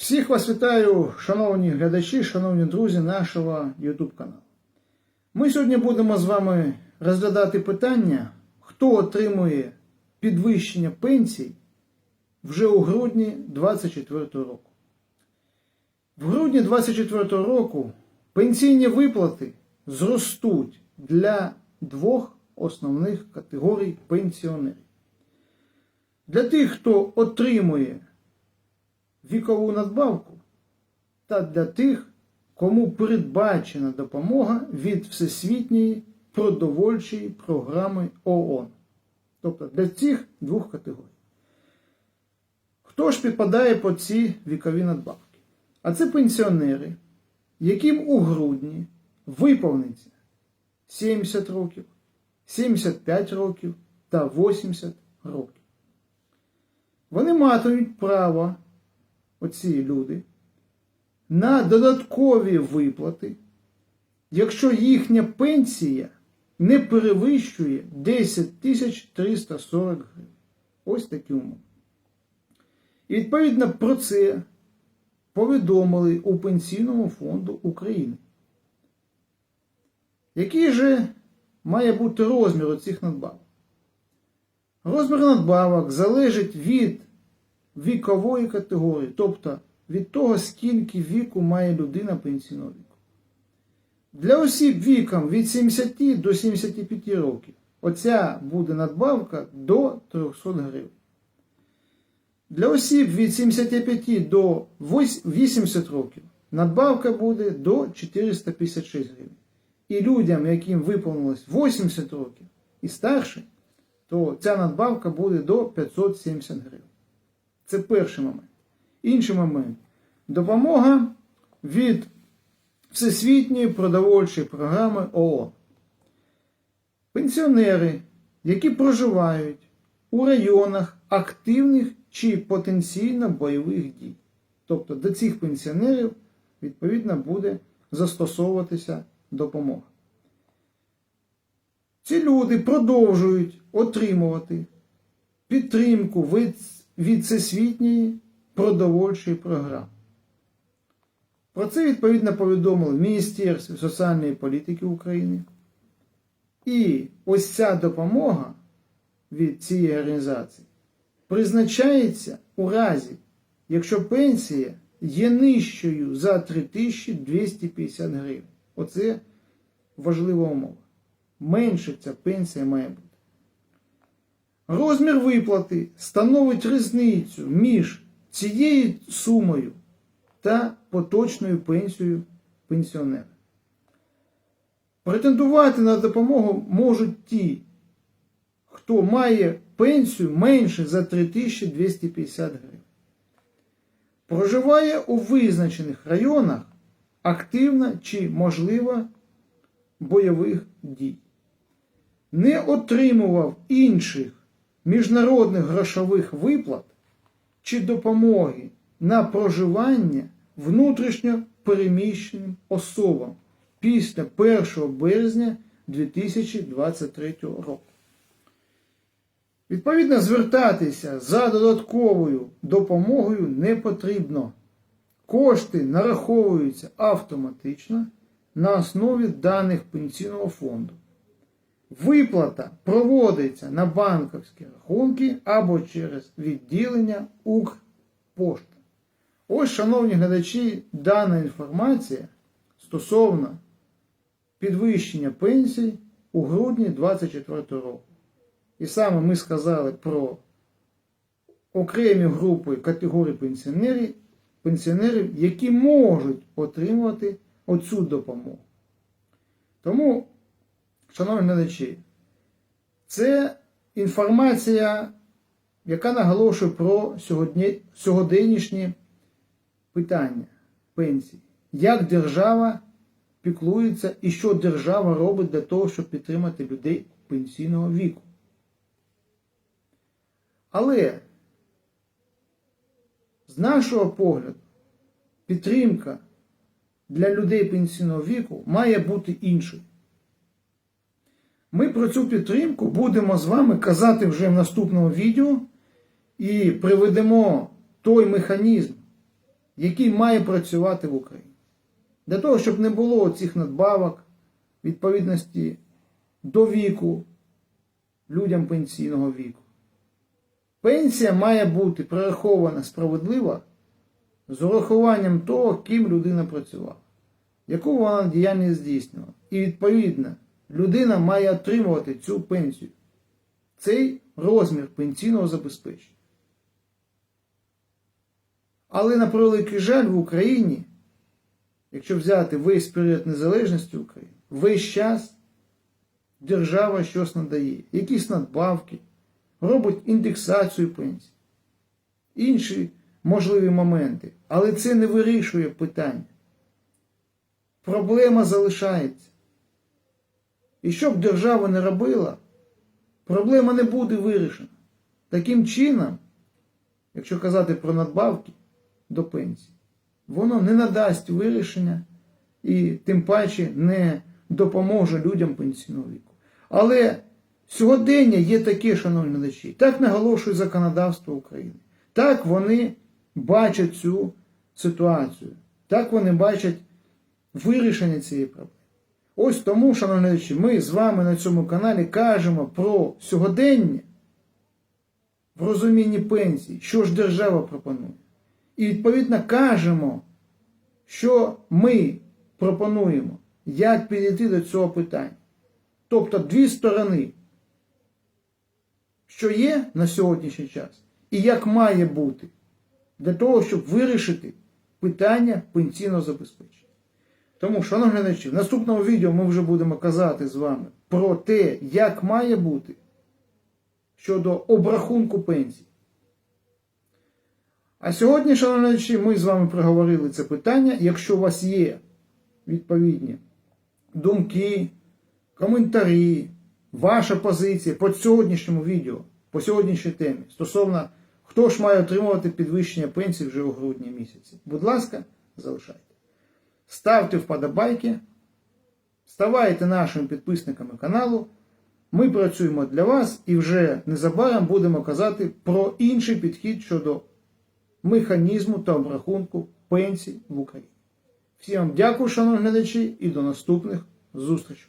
Всіх вас вітаю, шановні глядачі, шановні друзі нашого YouTube каналу. Ми сьогодні будемо з вами розглядати питання, хто отримує підвищення пенсій вже у грудні 2024 року. В грудні 2024 року пенсійні виплати зростуть для двох основних категорій пенсіонерів. Для тих, хто отримує вікову надбавку та для тих, кому передбачена допомога від Всесвітньої продовольчої програми ООН. Тобто для цих двох категорій. Хто ж підпадає по ці вікові надбавки? А це пенсіонери, яким у грудні виповниться 70 років, 75 років та 80 років. Вони матимуть право оці люди на додаткові виплати, якщо їхня пенсія не перевищує 10 тисяч 340 гривень. Ось такі умови. І відповідно про це повідомили у Пенсійному фонду України. Який же має бути розмір цих надбавок? Розмір надбавок залежить від вікової категорії, тобто від того, скільки віку має людина пенсійного віку. Для осіб віком від 70 до 75 років оця буде надбавка до 300 гривень. Для осіб від 75 до 80 років надбавка буде до 456 гривень. І людям, яким виповнилось 80 років і старше, то ця надбавка буде до 570 гривень. Це перший момент. Інший момент допомога від Всесвітньої продовольчої програми ООН. Пенсіонери, які проживають у районах активних чи потенційно бойових дій. Тобто до цих пенсіонерів, відповідно, буде застосовуватися допомога. Ці люди продовжують отримувати підтримку від від Всесвітньої продовольчої програми. Про це відповідно повідомили в Міністерстві соціальної політики України. І ось ця допомога від цієї організації призначається у разі, якщо пенсія є нижчою за 3250 гривень. Оце важлива умова. Менше ця пенсія має бути. Розмір виплати становить різницю між цією сумою та поточною пенсією пенсіонера. Претендувати на допомогу можуть ті, хто має пенсію менше за 3250 гривень. Проживає у визначених районах активно чи можливо бойових дій. Не отримував інших міжнародних грошових виплат чи допомоги на проживання внутрішньо переміщеним особам після 1 березня 2023 року. Відповідно, звертатися за додатковою допомогою не потрібно. Кошти нараховуються автоматично на основі даних пенсійного фонду. Виплата проводиться на банківські рахунки або через відділення Укрпошта. Ось, шановні глядачі, дана інформація стосовно підвищення пенсій у грудні 2024 року. І саме ми сказали про окремі групи категорії пенсіонерів, пенсіонерів, які можуть отримувати оцю допомогу. Тому Шановні глядачі, це інформація, яка наголошує про сьогодні, сьогоденнішні питання пенсії. Як держава піклується і що держава робить для того, щоб підтримати людей пенсійного віку. Але з нашого погляду, підтримка для людей пенсійного віку має бути іншою. Ми про цю підтримку будемо з вами казати вже в наступному відео і приведемо той механізм, який має працювати в Україні. Для того, щоб не було цих надбавок відповідності до віку людям пенсійного віку. Пенсія має бути прорахована справедливо з урахуванням того, ким людина працювала, яку вона діяльність здійснювала. І відповідно людина має отримувати цю пенсію, цей розмір пенсійного забезпечення. Але на превеликий жаль в Україні, якщо взяти весь період незалежності України, весь час держава щось надає, якісь надбавки, робить індексацію пенсій, інші можливі моменти. Але це не вирішує питання. Проблема залишається. І що б держава не робила, проблема не буде вирішена. Таким чином, якщо казати про надбавки до пенсії, воно не надасть вирішення і тим паче не допоможе людям пенсійного віку. Але сьогодення є таке, шановні глядачі, так наголошує законодавство України. Так вони бачать цю ситуацію, так вони бачать вирішення цієї проблеми. Ось тому, шановні глядачі, ми з вами на цьому каналі кажемо про сьогодення в розумінні пенсій, що ж держава пропонує. І відповідно кажемо, що ми пропонуємо, як підійти до цього питання. Тобто дві сторони, що є на сьогоднішній час, і як має бути для того, щоб вирішити питання пенсійного забезпечення. Тому, шановні глядачі, в наступному відео ми вже будемо казати з вами про те, як має бути щодо обрахунку пенсій. А сьогодні, шановні глядачі, ми з вами проговорили це питання. Якщо у вас є відповідні думки, коментарі, ваша позиція по сьогоднішньому відео, по сьогоднішній темі стосовно хто ж має отримувати підвищення пенсій вже у грудні місяці. Будь ласка, залишайте. Ставте вподобайки, ставайте нашими підписниками каналу. Ми працюємо для вас і вже незабаром будемо казати про інший підхід щодо механізму та обрахунку пенсій в Україні. Всім вам дякую, шановні глядачі, і до наступних зустрічей.